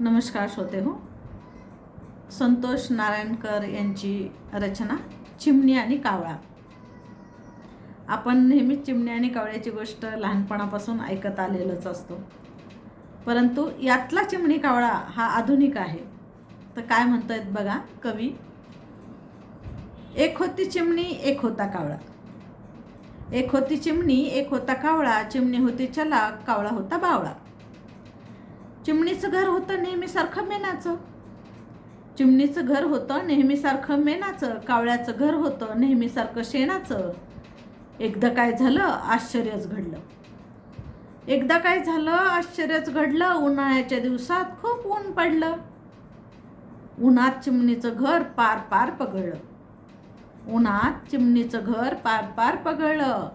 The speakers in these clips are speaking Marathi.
नमस्कार श्रोते हो. संतोष नारायणकर यांची रचना चिमणी आणि कावळा. आपण नेहमीच चिमणी आणि कावळ्याची गोष्ट लहानपणापासून ऐकत आलेलोच असतो. परंतु यातला चिमणी कावळा हा आधुनिक आहे. तर काय म्हणतायत बघा कवी? एक होती चिमणी एक होता कावळा. एक होती चिमणी एक होता कावळा. चिमणी होती चला कावळा होता बावळा. चिमणीचं घर होतं नेहमीसारखं मेनाचं चिमणीचं घर होतं नेहमीसारखं मेनाचं कावळ्याचं घर होतं नेहमीसारखं शेणाचं. एकदा काय झालं आश्चर्यच घडलं. एकदा काय झालं आश्चर्यच घडलं उन्हाळ्याच्या दिवसात खूप ऊन पडलं. उन्हात चिमणीचं घर पार पार पगळलं. उन्हात चिमणीचं घर पार पार पगळलं.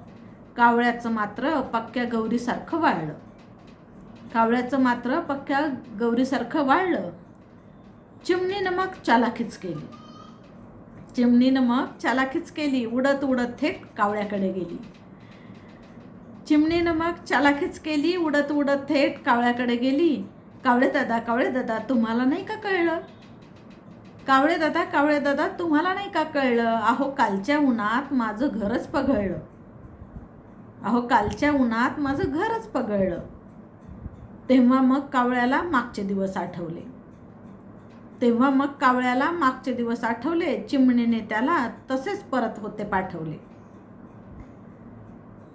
कावळ्याचं मात्र पक्क्या गौरीसारखं वाळलं. कावळ्याचं मात्र पक्क्या गौरीसारखं वाढलं चिमणीनं मग चालाखीच केली. चिमणीनं मग चालाखीच केली. उडत उडत थेट कावळ्याकडे गेली. चिमणीनं मग चालाखीच केली. उडत उडत थेट कावळ्याकडे गेली. कावळे दादा कावळे दादा तुम्हाला नाही का कळलं? कावळे दादा कावळे दादा तुम्हाला नाही का कळलं? अहो कालच्या उन्हात माझं घरच पगळलं अहो कालच्या उन्हात माझं घरच पगळलं तेव्हा मग कावळ्याला मागचे दिवस आठवले. तेव्हा मग कावळ्याला मागचे दिवस आठवले चिमणीने त्याला तसेच परत होते पाठवले.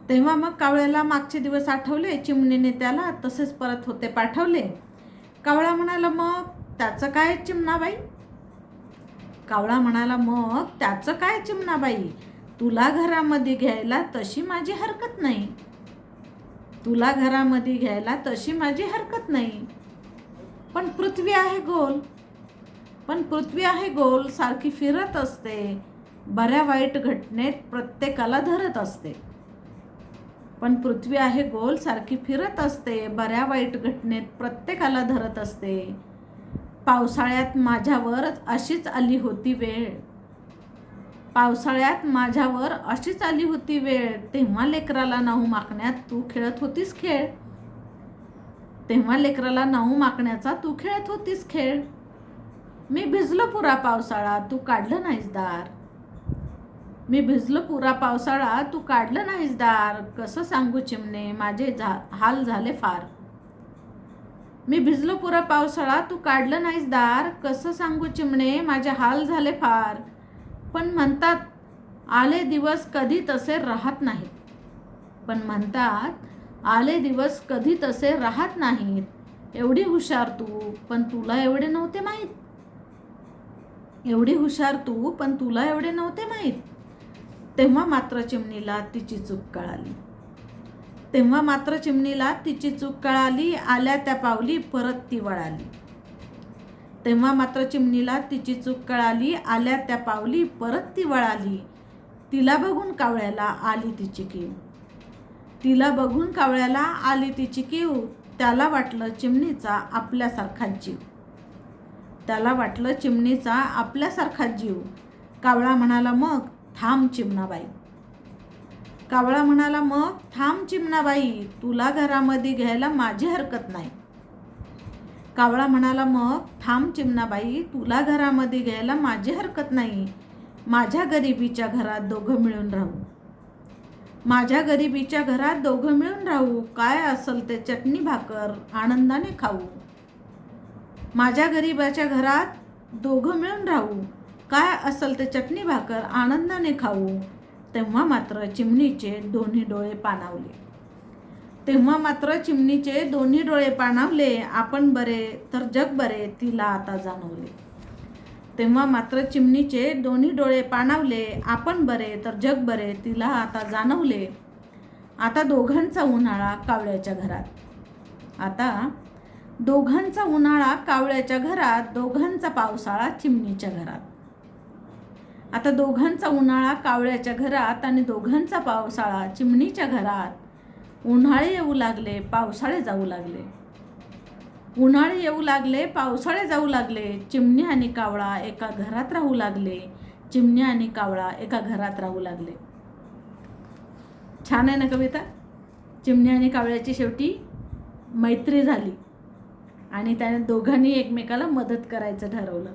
तेव्हा मग कावळ्याला मागचे दिवस आठवले चिमणीने त्याला तसेच परत होते पाठवले. कावळा म्हणाला मग त्याचं काय चिमणाबाई? कावळा म्हणाला मग त्याचं काय चिमणाबाई? तुला घरामध्ये घ्यायला तशी माझी हरकत नाही. तुला घरामध्ये घ्यायला तशी माझी हरकत नाही. पण पृथ्वी आहे गोल. पण पृथ्वी आहे गोल सारखी फिरत असते. बऱ्या वाईट घटनेत प्रत्येकाला धरत असते. पण पृथ्वी आहे गोल सारखी फिरत असते. बऱ्या वाईट घटनेत प्रत्येकाला धरत असते. पावसाळ्यात माझ्यावर अशीच आली होती वेळ. पावसाळ्यात माझ्यावर अशीच आली होती वेळ. तेव्हा लेकराला नाहू माकण्यात तू खेळत होतीस खेळ. तेव्हा लेकराला नाहू माकण्याचा तू खेळत होतीस खेळ. मी भिजलो पुरा पावसाळा तू काढलं नाहीस दार. मी भिजलो पुरा पावसाळा तू काढलं नाहीस दार. कसं सांगू चिमणे माझे झा हाल झाले फार. मी भिजलो पुरा पावसाळा तू काढलं नाहीस दार. कसं सांगू चिमणे माझे हाल झाले फार. पण म्हणतात आले दिवस कधी तसे राहत नाहीत. पण म्हणतात आले दिवस कधी तसे राहत नाहीत. एवढी हुशार तू पण तुला एवढे नव्हते माहीत. एवढी हुशार तू पण तुला एवढे नव्हते माहीत. तेव्हा मात्र चिमणीला तिची चूक कळाली. तेव्हा मात्र चिमणीला तिची चूक कळाली आल्या त्या पावली परत ती वळाली. तेव्हा मात्र चिमणीला तिची चूक कळाली आल्या त्या पावली परत ती वळाली. तिला बघून कावळ्याला आली तिची कीव. तिला बघून कावळ्याला आली तिची कीव. त्याला वाटलं चिमणीचा आपल्यासारखाच जीव. त्याला वाटलं चिमणीचा आपल्यासारखाच जीव. कावळा म्हणाला मग थांब चिमणाबाई. कावळा म्हणाला मग थांब चिमणाबाई. तुला घरामध्ये घ्यायला माझी हरकत नाही. कावळा म्हणाला मग थांब चिमणाबाई तुला घरामध्ये घ्यायला माझी हरकत नाही. माझ्या गरिबीच्या घरात दोघं मिळून राहू. माझ्या गरिबीच्या घरात दोघं मिळून राहू? काय असेल ते चटणी भाकर आनंदाने खाऊ. माझ्या गरिबाच्या घरात दोघं मिळून राहू? काय असेल ते चटणी भाकर आनंदाने खाऊ? तेव्हा मात्र चिमणीचे दोन्ही डोळे पाणावले. तेव्हा मात्र चिमणीचे दोन्ही डोळे पाणावले. आपण बरे तर जग बरे तिला आता जाणवले. तेव्हा मात्र चिमणीचे दोन्ही डोळे पाणावले. आपण बरे तर जग बरे तिला आता जाणवले. आता दोघांचा उन्हाळा कावळ्याच्या घरात. आता दोघांचा उन्हाळा कावळ्याच्या घरात दोघांचा पावसाळा चिमणीच्या घरात. आता दोघांचा उन्हाळा कावळ्याच्या घरात आणि दोघांचा पावसाळा चिमणीच्या घरात. उन्हाळे येऊ लागले पावसाळे जाऊ लागले. उन्हाळे येऊ लागले पावसाळे जाऊ लागले. चिमणी आणि कावळा एका घरात राहू लागले. चिमणी आणि कावळा एका घरात राहू लागले. छान आहे ना कविता? चिमणी आणि कावळ्याची शेवटी मैत्री झाली. आणि त्याने दोघांनी एकमेकाला मदत करायचं ठरवलं.